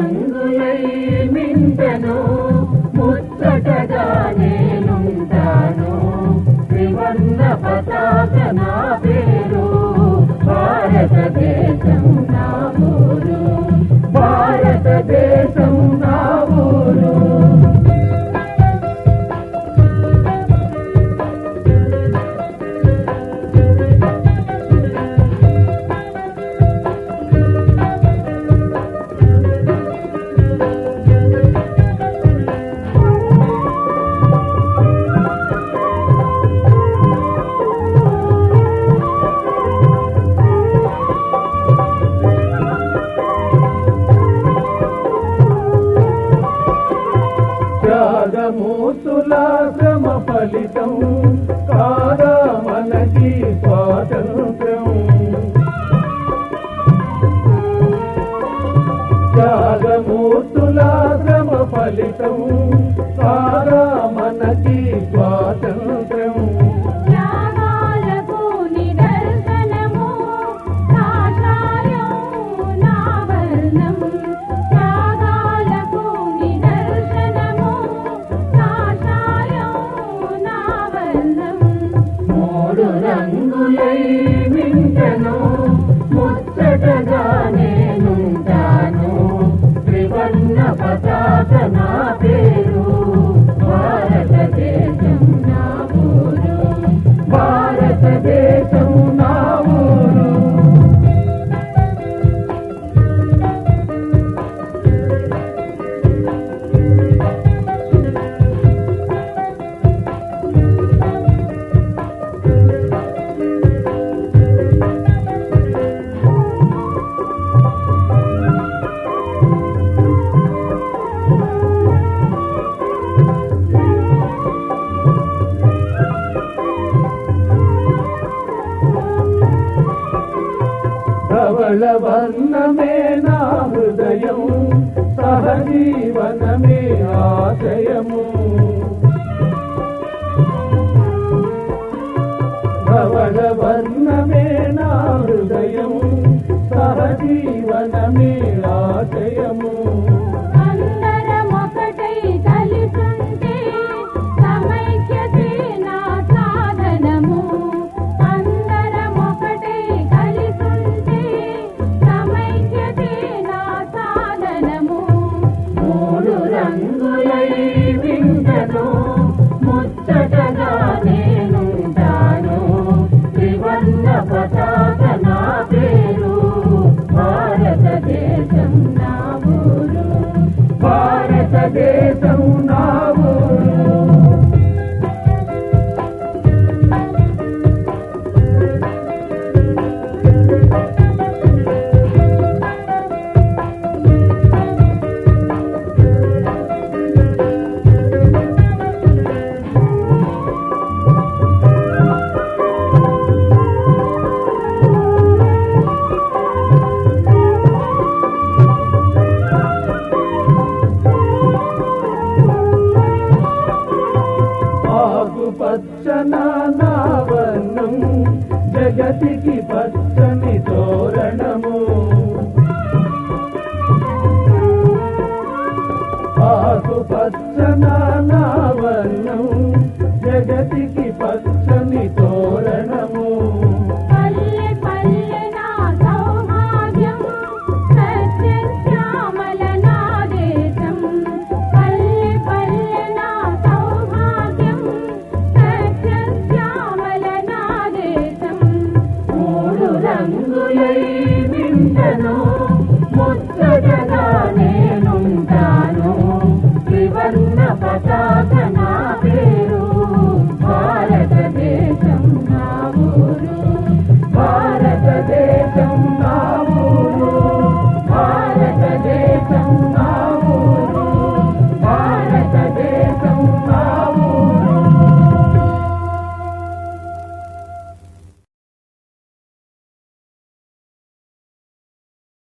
రంగులై నిండెను ముచ్చటగా నేనుంటాను త్రివర్ణ పతాక నా పేరు భారతదేశం నా త్యాగమూర్తుల శ్రమ ఫలితం కాదా మనకి స్వాతంత్రం త్యాగమూర్తుల శ్రమ ఫలితం కాదా మనకి స్వాతంత్రం భారతదేశం ధవళ నా హృదయం సహజీవనమే ఆశయము. ధవళ నా హృదయం సహజీవనమే ఆశయము. ఆకుపచ్చనావన్నం జగతికి పచ్చని తోరణము.